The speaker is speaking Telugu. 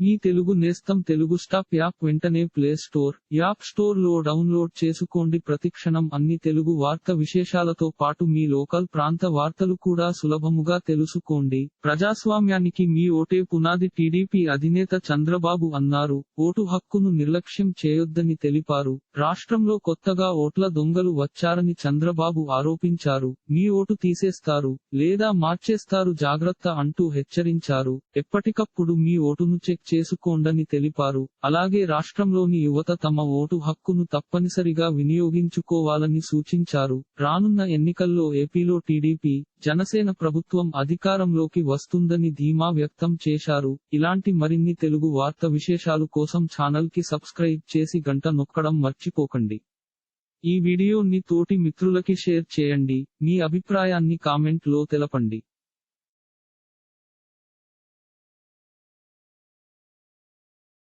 మీ తెలుగు నేస్తం తెలుగు స్టాప్ యాప్ వెంటనే ప్లే స్టోర్ యాప్ స్టోర్లో డౌన్లోడ్ చేసుకోండి. ప్రతిక్షణం అన్ని తెలుగు వార్త విశేషాలతో పాటు మీ లోకల్ ప్రాంత వార్తలు కూడా సులభముగా తెలుసుకోండి. ప్రజాస్వామ్యానికి మీ ఓటే పునాది టీడీపీ అధినేత చంద్రబాబు అన్నారు. ఓటు హక్కును నిర్లక్ష్యం చేయొద్దని తెలిపారు. రాష్ట్రంలో కొత్తగా ఓట్ల దొంగలు వచ్చారని చంద్రబాబు ఆరోపించారు. మీ ఓటు తీసేస్తారు లేదా మార్చేస్తారు జాగ్రత్త అంటూ హెచ్చరించారు. ఎప్పటికప్పుడు మీ ఓటును చెక్ చేసుకోండని తెలిపారు. అలాగే రాష్ట్రంలోని యువత తమ ఓటు హక్కును తప్పనిసరిగా వినియోగించుకోవాలని సూచించారు. రానున్న ఎన్నికల్లో ఏపీలో టీడీపీ జనసేన ప్రభుత్వం అధికారంలోకి వస్తుందని ధీమా వ్యక్తం చేశారు. ఇలాంటి మరిన్ని తెలుగు వార్త విశేషాలు కోసం ఛానల్కి సబ్స్క్రైబ్ చేసి గంట నొక్కడం మర్చిపోకండి. ఈ వీడియోని తోటి మిత్రులకి షేర్ చేయండి. మీ అభిప్రాయాన్ని కామెంట్లో తెలపండి.